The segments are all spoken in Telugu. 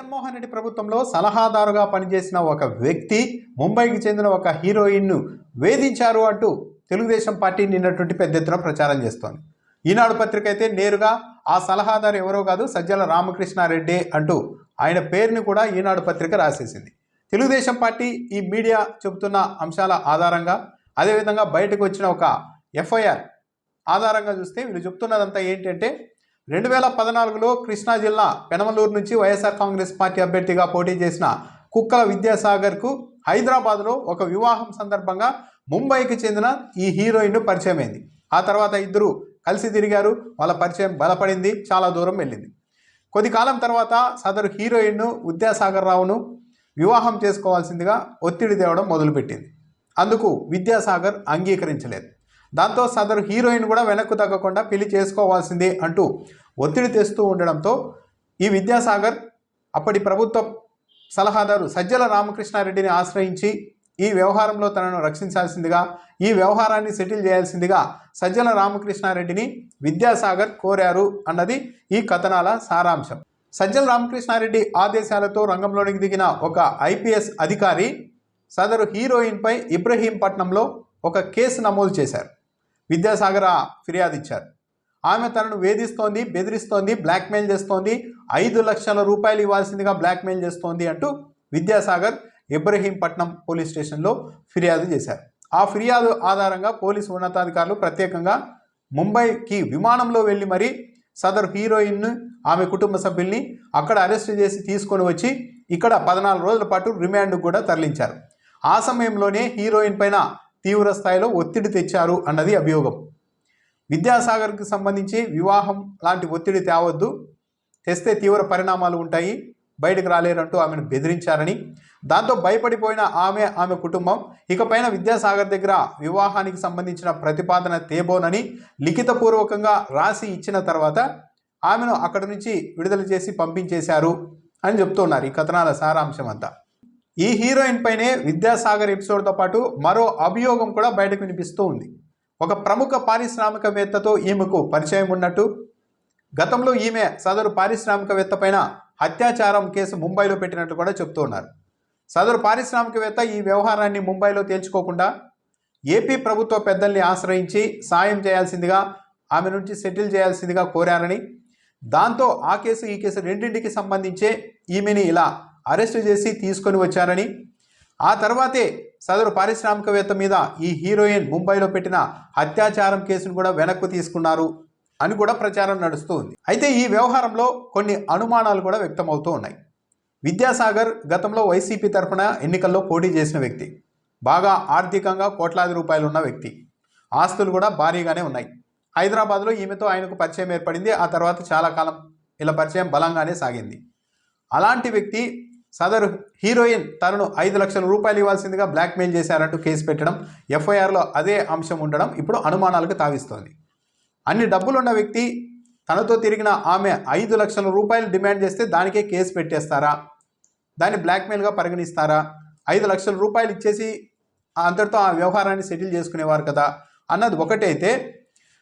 జగన్మోహన్ రెడ్డి ప్రభుత్వంలో సలహాదారుగా పనిచేసిన ఒక వ్యక్తి ముంబైకి చెందిన ఒక హీరోయిన్ను వేధించారు అంటూ తెలుగుదేశం పార్టీ నిన్నటువంటి పెద్ద ఎత్తున ప్రచారం చేస్తోంది. ఈనాడు పత్రిక అయితే నేరుగా ఆ సలహాదారు ఎవరో కాదు సజ్జల రామకృష్ణారెడ్డి అంటూ ఆయన పేరుని కూడా ఈనాడు పత్రిక రాసేసింది. తెలుగుదేశం పార్టీ ఈ మీడియా చెబుతున్న అంశాల ఆధారంగా అదేవిధంగా బయటకు వచ్చిన ఒక ఎఫ్ఐఆర్ ఆధారంగా చూస్తే వీళ్ళు చెప్తున్నదంతా ఏంటంటే రెండు వేల పద్నాలుగులో కృష్ణా జిల్లా పెనమలూరు నుంచి వైఎస్ఆర్ కాంగ్రెస్ పార్టీ అభ్యర్థిగా పోటీ చేసిన కుక్కల విద్యాసాగర్కు హైదరాబాద్లో ఒక వివాహం సందర్భంగా ముంబైకి చెందిన ఈ హీరోయిన్ పరిచయం అయింది ఆ తర్వాత ఇద్దరు కలిసి తిరిగారు. వాళ్ళ పరిచయం బలపడింది. చాలా దూరం వెళ్ళింది. కొద్ది కాలం తర్వాత సదరు హీరోయిన్ను విద్యాసాగర్ రావును వివాహం చేసుకోవాల్సిందిగా ఒత్తిడి తేవడం మొదలుపెట్టింది. అందుకు విద్యాసాగర్ అంగీకరించలేదు. దాంతో సదరు హీరోయిన్ కూడా వెనక్కు తగ్గకుండా పెళ్ళి చేసుకోవాల్సిందే అంటూ ఒత్తిడి తెస్తూ ఉండడంతో ఈ విద్యాసాగర్ అప్పటి ప్రభుత్వ సలహాదారు సజ్జల రామకృష్ణారెడ్డిని ఆశ్రయించి ఈ వ్యవహారంలో తనను రక్షించాల్సిందిగా ఈ వ్యవహారాన్ని సెటిల్ చేయాల్సిందిగా సజ్జల రామకృష్ణారెడ్డిని విద్యాసాగర్ కోరారు అన్నది ఈ కథనాల సారాంశం. సజ్జల రామకృష్ణారెడ్డి ఆదేశాలతో రంగంలోనికి దిగిన ఒక ఐపీఎస్ అధికారి సదరు హీరోయిన్పై ఇబ్రహీంపట్నంలో ఒక కేసు నమోదు చేశారు. విద్యాసాగర్ ఆ ఫిర్యాదు ఇచ్చారు. ఆమె తనను వేధిస్తోంది బెదిరిస్తోంది బ్లాక్మెయిల్ చేస్తోంది. ఐదు లక్షల రూపాయలు ఇవ్వాల్సిందిగా బ్లాక్మెయిల్ చేస్తోంది అంటూ విద్యాసాగర్ ఇబ్రహీంపట్నం పోలీస్ స్టేషన్లో ఫిర్యాదు చేశారు. ఆ ఫిర్యాదు ఆధారంగా పోలీసు ఉన్నతాధికారులు ప్రత్యేకంగా ముంబైకి విమానంలో వెళ్ళి మరీ సదరు హీరోయిన్ను ఆమె కుటుంబ సభ్యుల్ని అక్కడ అరెస్ట్ చేసి తీసుకొని వచ్చి ఇక్కడ పద్నాలుగు రోజుల పాటు రిమాండ్ కూడా తరలించారు. ఆ సమయంలోనే హీరోయిన్ పైన తీవ్ర స్థాయిలో ఒత్తిడి తెచ్చారు అన్నది అభియోగం. విద్యాసాగర్కి సంబంధించి వివాహం లాంటి ఒత్తిడి తేవద్దు. తెస్తే తీవ్ర పరిణామాలు ఉంటాయి. బయటకు రాలేరంటూ ఆమెను బెదిరించారని. దాంతో భయపడిపోయిన ఆమె ఆమె కుటుంబం ఇకపైన విద్యాసాగర్ దగ్గర వివాహానికి సంబంధించిన ప్రతిపాదన తేబోనని లిఖితపూర్వకంగా రాసి ఇచ్చిన తర్వాత ఆమెను అక్కడి నుంచి విడుదల చేసి పంపించేశారు అని చెప్తున్నారు ఈ కథనాల సారాంశం అంతా. ఈ హీరోయిన్ పైనే విద్యాసాగర్ ఎపిసోడ్తో పాటు మరో అభియోగం కూడా బయటకు వినిపిస్తూ ఉంది. ఒక ప్రముఖ పారిశ్రామికవేత్తతో ఈమెకు పరిచయం ఉన్నట్టు గతంలో ఈమె సదరు పారిశ్రామికవేత్త పైన అత్యాచారం కేసు ముంబైలో పెట్టినట్లు కూడా చెప్తూ ఉన్నారు. సదరు పారిశ్రామికవేత్త ఈ వ్యవహారాన్ని ముంబైలో తేల్చుకోకుండా ఏపీ ప్రభుత్వ పెద్దల్ని ఆశ్రయించి సాయం చేయాల్సిందిగా ఆమె నుంచి సెటిల్ చేయాల్సిందిగా కోరారని దాంతో ఆ కేసు ఈ కేసు రెండింటికి సంబంధించే ఈమెని ఇలా అరెస్ట్ చేసి తీసుకొని వచ్చారని ఆ తర్వాతే సదరు పారిశ్రామికవేత్త మీద ఈ హీరోయిన్ ముంబైలో పెట్టిన అత్యాచారం కేసును కూడా వెనక్కు తీసుకున్నారు అని కూడా ప్రచారం నడుస్తూ ఉంది అయితే ఈ వ్యవహారంలో కొన్ని అనుమానాలు కూడా వ్యక్తమవుతూ ఉన్నాయి. విద్యాసాగర్ గతంలో వైసీపీ తరఫున ఎన్నికల్లో పోటీ చేసిన వ్యక్తి బాగా ఆర్థికంగా కోట్లాది రూపాయలు ఉన్న వ్యక్తి. ఆస్తులు కూడా భారీగానే ఉన్నాయి. హైదరాబాద్లో ఈమెతో ఆయనకు పరిచయం ఏర్పడింది. ఆ తర్వాత చాలా కాలం ఇలా పరిచయం బలంగానే సాగింది. అలాంటి వ్యక్తి సదరు హీరోయిన్ తనను ఐదు లక్షల రూపాయలు ఇవ్వాల్సిందిగా బ్లాక్మెయిల్ చేశారంటూ కేసు పెట్టడం ఎఫ్ఐఆర్లో అదే అంశం ఉండడం ఇప్పుడు అనుమానాలకు తావిస్తోంది. అన్ని డబ్బులున్న వ్యక్తి తనతో తిరిగిన ఆమె ఐదు లక్షల రూపాయలు డిమాండ్ చేస్తే దానికే కేసు పెట్టేస్తారా? దాన్ని బ్లాక్మెయిల్గా పరిగణిస్తారా? ఐదు లక్షల రూపాయలు ఇచ్చేసి అంతటితో ఆ వ్యవహారాన్ని సెటిల్ చేసుకునేవారు కదా? అన్నది ఒకటైతే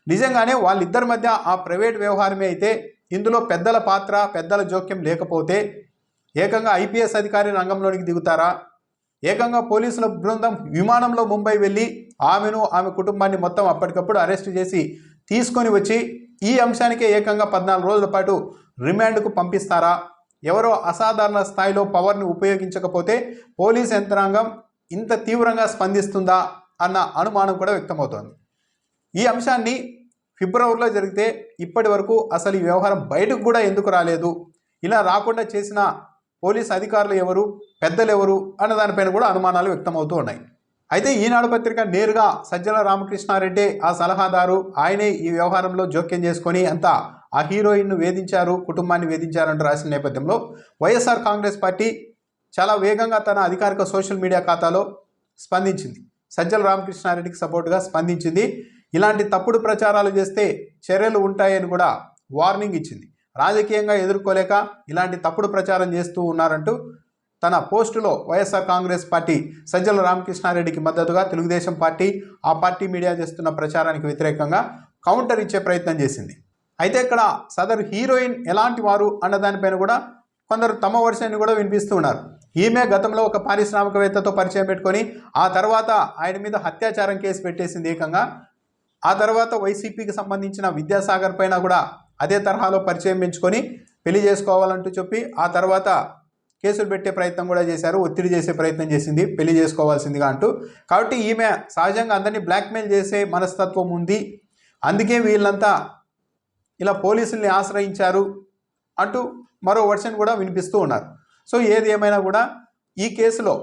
నిజంగానే వాళ్ళిద్దరి మధ్య ఆ ప్రైవేట్ వ్యవహారమే అయితే ఇందులో పెద్దల పాత్ర పెద్దల జోక్యం లేకపోతే ఏకంగా ఐపీఎస్ అధికారి రంగంలోనికి దిగుతారా? ఏకంగా పోలీసుల బృందం విమానంలో ముంబై వెళ్ళి ఆమెను ఆమె కుటుంబాన్ని మొత్తం అప్పటికప్పుడు అరెస్ట్ చేసి తీసుకొని వచ్చి ఈ అంశానికే ఏకంగా పద్నాలుగు రోజుల పాటు రిమాండ్కు పంపిస్తారా? ఎవరో అసాధారణ స్థాయిలో పవర్ని ఉపయోగించకపోతే పోలీస్ యంత్రాంగం ఇంత తీవ్రంగా స్పందిస్తుందా అన్న అనుమానం కూడా వ్యక్తమవుతోంది. ఈ అంశాన్ని ఫిబ్రవరిలో జరిగితే ఇప్పటి వరకు అసలు ఈ వ్యవహారం బయటకు కూడా ఎందుకు రాలేదు? ఇలా రాకుండా చేసిన పోలీస్ అధికారులు ఎవరు పెద్దలు ఎవరు అన్న దానిపైన కూడా అనుమానాలు వ్యక్తమవుతూ ఉన్నాయి. అయితే ఈనాడు పత్రిక నేరుగా సజ్జల రామకృష్ణారెడ్డి ఆ సలహాదారు ఆయనే ఈ వ్యవహారంలో జోక్యం చేసుకొని అంతా ఆ హీరోయిన్ను వేధించారు కుటుంబాన్ని వేధించారంటూ రాసిన నేపథ్యంలో వైఎస్ఆర్ కాంగ్రెస్ పార్టీ చాలా వేగంగా తన అధికారిక సోషల్ మీడియా ఖాతాలో స్పందించింది. సజ్జల రామకృష్ణారెడ్డికి సపోర్టుగా స్పందించింది. ఇలాంటి తప్పుడు ప్రచారాలు చేస్తే చర్యలు ఉంటాయని కూడా వార్నింగ్ ఇచ్చింది. రాజకీయంగా ఎదుర్కోలేక ఇలాంటి తప్పుడు ప్రచారం చేస్తూ ఉన్నారంటూ తన పోస్టులో వైఎస్ఆర్ కాంగ్రెస్ పార్టీ సజ్జల రామకృష్ణారెడ్డికి మద్దతుగా తెలుగుదేశం పార్టీ ఆ పార్టీ మీడియా చేస్తున్న ప్రచారానికి వ్యతిరేకంగా కౌంటర్ ఇచ్చే ప్రయత్నం చేసింది. అయితే ఇక్కడ సదరు హీరోయిన్ ఎలాంటి వారు అన్న దానిపైన కూడా కొందరు తమ వర్షాన్ని కూడా వినిపిస్తూ ఉన్నారు. ఈమె గతంలో ఒక పారిశ్రామికవేత్తతో పరిచయం పెట్టుకొని ఆ తర్వాత ఆయన మీద హత్యాచారం కేసు పెట్టేసింది ఏకంగా. ఆ తర్వాత వైసీపీకి సంబంధించిన విద్యాసాగర్ పైన కూడా అదే తరహాలో పరిచయం పెంచుకొని పెళ్ళి చేసుకోవాలంటూ చెప్పి ఆ తర్వాత కేసులు పెట్టే ప్రయత్నం కూడా చేశారు ఒత్తిడి చేసే ప్రయత్నం చేసింది పెళ్ళి చేసుకోవాల్సిందిగా అంటూ. కాబట్టి ఈమె సహజంగా అందరినీ బ్లాక్మెయిల్ చేసే మనస్తత్వం ఉంది. అందుకే వీళ్ళంతా ఇలా పోలీసుల్ని ఆశ్రయించారు అంటూ మరో వర్షన్ కూడా వినిపిస్తూ ఉన్నారు. సో ఏది ఏమైనా కూడా ఈ కేసులో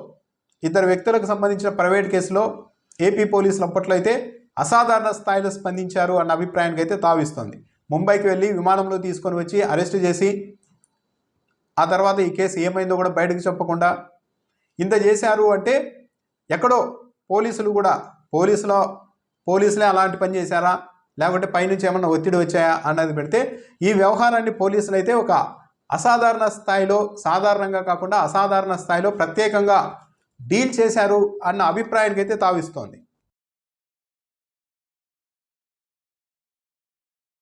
ఇద్దరు వ్యక్తులకు సంబంధించిన ప్రైవేట్ కేసులో ఏపీ పోలీసులు అప్పట్లో అయితే అసాధారణ స్థాయిలో స్పందించారు అన్న అభిప్రాయానికి అయితే తావిస్తోంది. ముంబైకి వెళ్ళి విమానంలో తీసుకొని వచ్చి అరెస్ట్ చేసి ఆ తర్వాత ఈ కేసు ఏమైందో కూడా బయటకు చెప్పకుండా ఇంత చేశారు అంటే ఎక్కడో పోలీసులు కూడా పోలీసులో పోలీసులే అలాంటి పని చేశారా? లేకుంటే పైనుంచి ఏమన్నా ఒత్తిడి వచ్చాయా అన్నది పెడితే ఈ వ్యవహారాన్ని పోలీసులు అయితే ఒక అసాధారణ స్థాయిలో సాధారణంగా కాకుండా అసాధారణ స్థాయిలో ప్రత్యేకంగా డీల్ చేశారు అన్న అభిప్రాయానికి అయితే తావిస్తోంది.